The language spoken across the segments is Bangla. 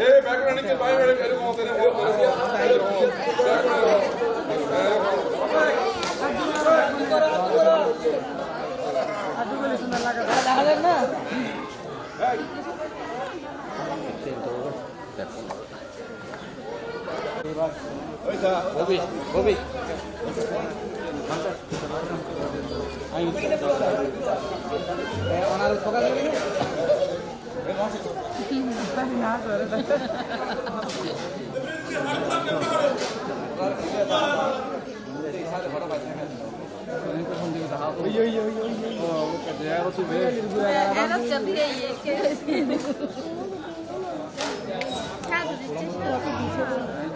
ఏ బ్యాక్ నుంచి బాయ్ వెళ్ళి వెళ్ళిపోతుంది गोभी गोभी चल रही है। हाँ, हाँ।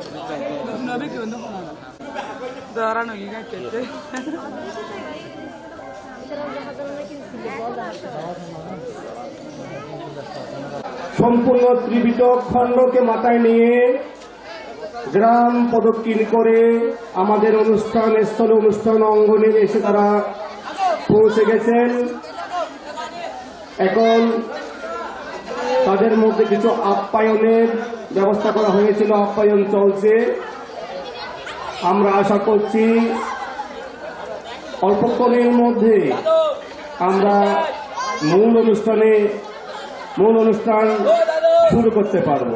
সম্পূর্ণ ত্রিবিত খণ্ডকে মাথায় নিয়ে গ্রাম প্রদক্ষিণ করে আমাদের অনুষ্ঠান, স্থল অনুষ্ঠান অঙ্গনে এসে তারা পৌঁছে গেছেন। এখন তাদের মধ্যে কিছু আপ্যায়নের ব্যবস্থা করা হয়েছিল। আপ্যায়ন চলছে। আমরা আশা করছি অল্পক্ষণের মধ্যে আমরা মূল অনুষ্ঠানে মূল অনুষ্ঠান শুরু করতে পারব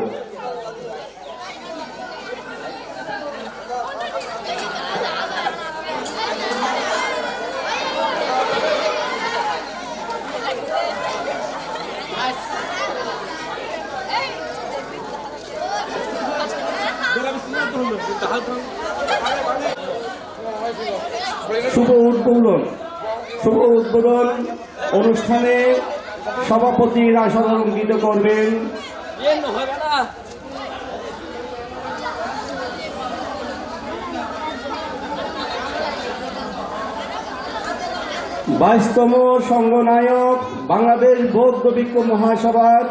শুভ উদ্বোধন শুভ উদ্বোধন অনুষ্ঠানে সভাপতি আসন অলঙ্কৃত করবেন। বাইশতম সংঘনায়ক বাংলাদেশ বৌদ্ধ বিক্ষোভ মহাসভার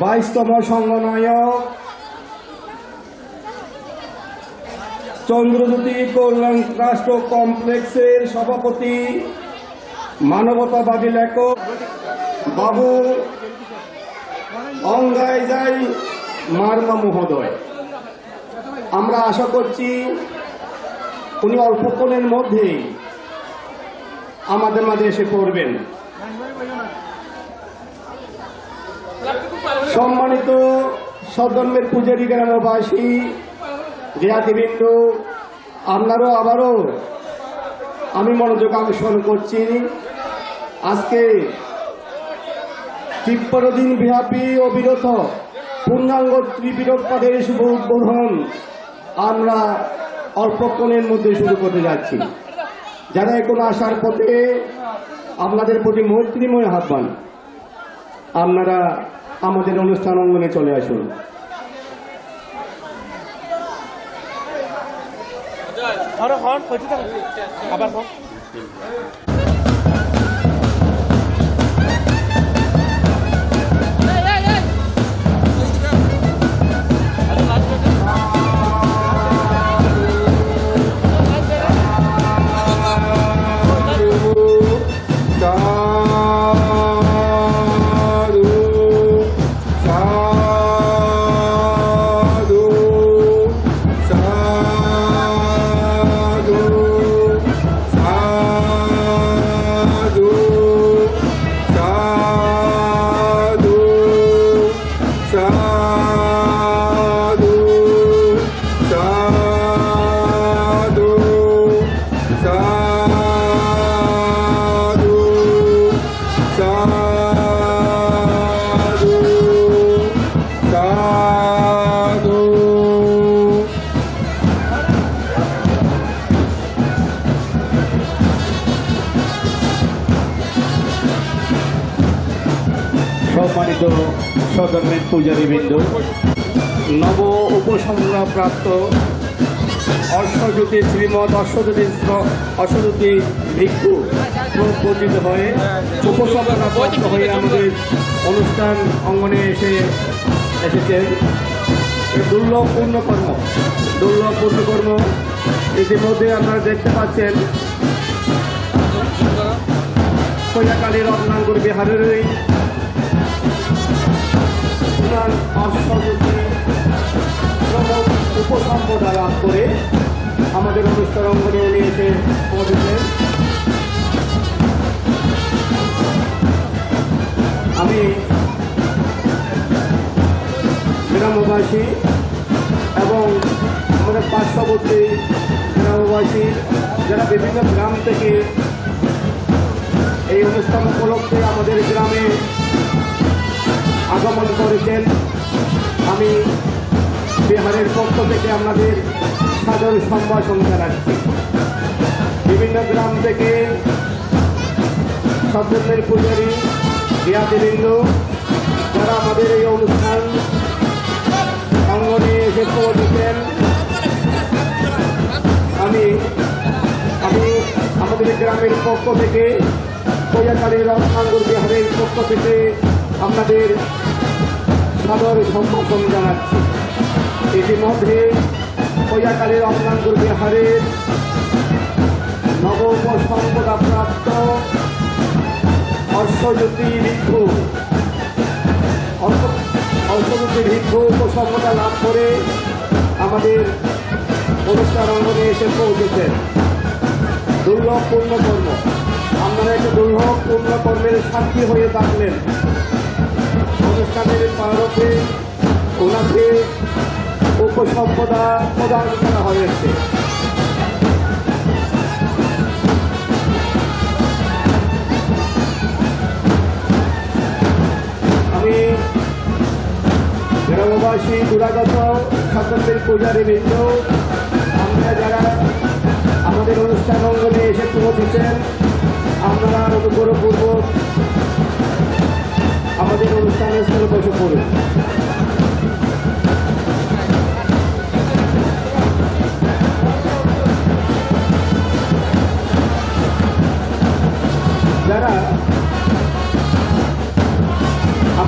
বাইশতম সংঘনায়ক চন্দ্রজ্যোতি কল্যাণ রাষ্ট্র কমপ্লেক্সের সভাপতি মানবতাবাদী লেখক বাবু অঙ্গায় যাই মার্মা মহোদয়। আমরা আশা করছি উনি অল্পক্ষণের মধ্যেই আমাদের মাঝে এসে পড়বেন। সম্মানিত সদন্মের পূজারী গ্রামবাসী, জ্ঞাতিবৃন্দ, আপনারও আবারও আমি মনোযোগ আকর্ষণ করছি। আজকে তিপ্পর দিন ব্যাপী অবিরত পূর্ণাঙ্গ ত্রিপিটক পাঠের শুভ উদ্বোধন আমরা অল্পক্ষণের মধ্যে শুরু করতে যাচ্ছি। যারা এখন আসার পথে আপনাদের প্রতি মৈত্রীময় আহ্বান, আপনারা আমাদের অনুষ্ঠান অঙ্গনে চলে আসুন। 바 সম্মানিত সদর্মের পূজারীবৃন্দ নব উপসংহার প্রাপ্ত অশ্বজ্যোতি শ্রীমৎ অশ্বজ্যোতি অশ্বজ্যোতি ভিক্ষু পতিত হয়ে উপসভা প্রাপ্ত হয়ে আমাদের অনুষ্ঠান অঙ্গনে এসে এসেছেন দুর্লভ পূর্ণকর্ম দুর্লভ পূর্ণকর্ম ইতিমধ্যে আপনারা দেখতে পাচ্ছেন। কৈলাকালী রত্নাঙ্গুর বিহারের এই পুরাণ অশ্বজ্যোতি উপসম্পদা লাভ করে আমাদের অনুষ্ঠান অঙ্গনে উনি এসে আমি গ্রামবাসী এবং আমাদের পার্শ্ববর্তী গ্রামবাসী যারা বিভিন্ন গ্রাম থেকে এই অনুষ্ঠান উপলক্ষে আমাদের গ্রামে আগমন করেছেন, আমি বিহারের পক্ষ থেকে আপনাদের সাদর সম্ভাষণ জানাচ্ছি বিভিন্ন গ্রাম থেকে সত্যেন্দ্রের পূজারী জ্ঞাতিবৃন্দ যারা আমাদের এই অনুষ্ঠান অঙ্গনে এসে পৌঁছেছেন আমি আমি আমাদের গ্রামের পক্ষ থেকে কৈয়াকালী রত্নাঙ্গুর বিহারের পক্ষ থেকে আপনাদের সাদর সম্ভাষণ জানাচ্ছি। ইতিমধ্যে কৈয়াকালী রত্নাঙ্গুর বিহারের নব উপসম্পদা প্রাপ্ত অশ্বজ্যোতি ভিক্ষু। অশ্বজ্যোতি ভিক্ষু উপসম্পদা লাভ করে আমাদের অনুষ্ঠান অঙ্গনে এসে পৌঁছেছেন। দুর্লভ পূর্ণকর্ম আপনারা একটু দুর্লভ পূর্ণকর্মের সাক্ষী হয়ে থাকলেন। অনুষ্ঠানের পারকে ওনাকে উপসম্পদা প্রদান করা হয়েছে। আমি গ্রামবাসী দুরাগত ছাত্রদের পূজারী বৃন্দ, আমরা যারা আমাদের অনুষ্ঠান অঙ্গনে এসে পৌঁছেছেন আপনারা অনুগ্রহপূর্বক আমাদের অনুষ্ঠানের স্থলে বসে পড়ুন।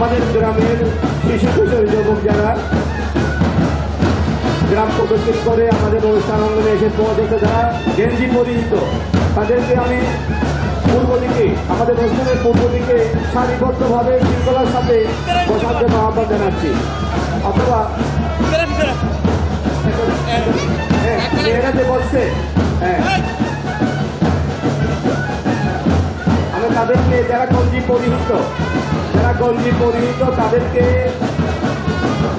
আমাদের গ্রামের শিশু কিশোর যুবক যারা গ্রাম প্রদর্শন করে, আমাদের অনুষ্ঠান অঙ্গনে এসে পৌঁছেছে যারা গেঞ্জি পরিহিত তাদেরকে আমি পূর্ব দিকে, আমাদের অনুষ্ঠানের পূর্ব দিকে সারিবদ্ধভাবে শৃঙ্খলার সাথে বসার জন্য আহ্বান জানাচ্ছি। অথবা হ্যাঁ মেয়েরা বলছে হ্যাঁ। আমি তাদেরকে যারা গঞ্জি পরিহিত যারা গঞ্জি পরিহিত তাদেরকে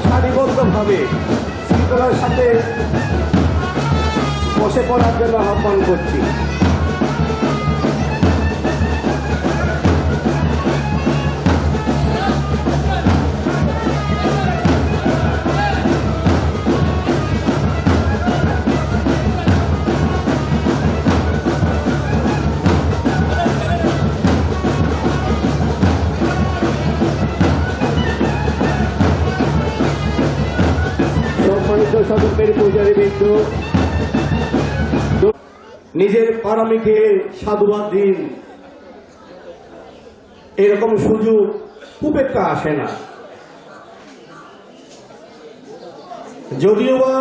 সারিবদ্ধভাবে শৃঙ্খলার সাথে বসে পড়ার জন্য আহ্বান করছি। সদস্যের পূজারী বিন্দু। নিজের পারামিকে সাধুবাদ দিন। এরকম সুযোগ খুব একটা আসে না। যদিও বা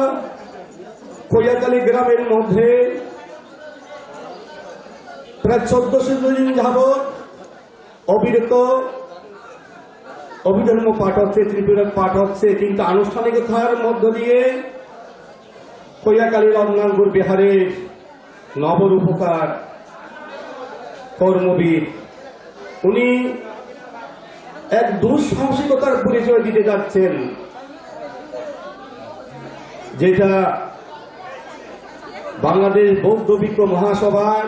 কৈয়াকালী গ্রামের মধ্যে প্রায় চোদ্দশো দিন যাবৎ অবিরত অভিধর্ম পাঠ হচ্ছে ত্রিপুরা পাঠ হচ্ছে, কিন্তু আনুষ্ঠানিকতার মধ্য দিয়ে কৈয়াকালী রত্নাঙ্গুর বিহারের নবরূপকার কর্মবীর। উনি এক দুঃসাহসিকতার পরিচয় দিতে যাচ্ছেন, যেটা বাংলাদেশ বৌদ্ধ বিজ্ঞ মহাসভার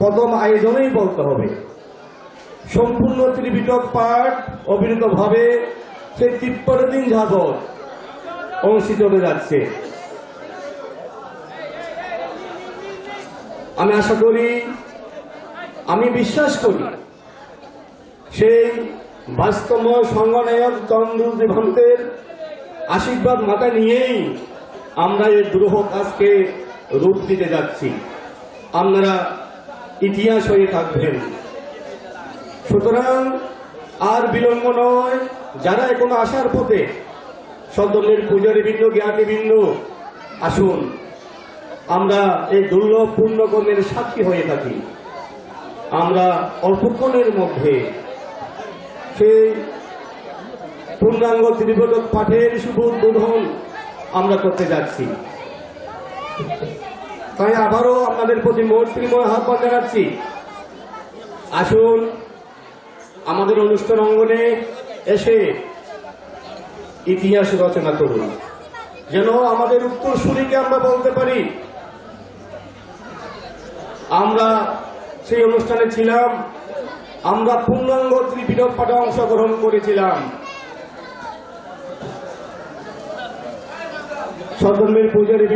প্রথম আয়োজনেই বলতে হবে। সম্পূর্ণ ত্রিপিটক পাঠ অবিরতভাবে সেই তিপ্পান্ন দিন যাবৎ অনুষ্ঠিত হয়ে যাচ্ছে। আমি আশা করি, আমি বিশ্বাস করি, সেই বাস্তব সংগনায়ক চন্দ্র দেবন্তের আশীর্বাদ মাথা নিয়েই আমরা এই দুরূহ কাজকে রূপ দিতে যাচ্ছি। আপনারা ইতিহাস হয়ে থাকবেন। সুতরাং আর বিলম্ব নয়, যারা এখন আসার পথে সদনের পূজারীবৃন্দ জ্ঞাতিবৃন্দ, আসুন। আমরা এই দুর্লভ পূর্ণকর্মের সাক্ষী হয়ে থাকি। আমরা অল্পক্ষণের মধ্যে সেই পূর্ণাঙ্গ ত্রিবোধক পাঠের শুভ উদ্বোধন আমরা করতে যাচ্ছি। তাই আবারও আপনাদের প্রতি মৈত্রীময় আহ্বান জানাচ্ছি। আসুন, আমাদের অনুষ্ঠান অঙ্গনে এসে ইতিহাস রচনা করুন। যেন আমাদের উত্তর উত্তরসূরিকে আমরা বলতে পারি আমরা সেই অনুষ্ঠানে ছিলাম। আমরা পূর্ণাঙ্গ ত্রিপিঠক পাঠে অংশগ্রহণ করেছিলাম। সদর্মের পূজারী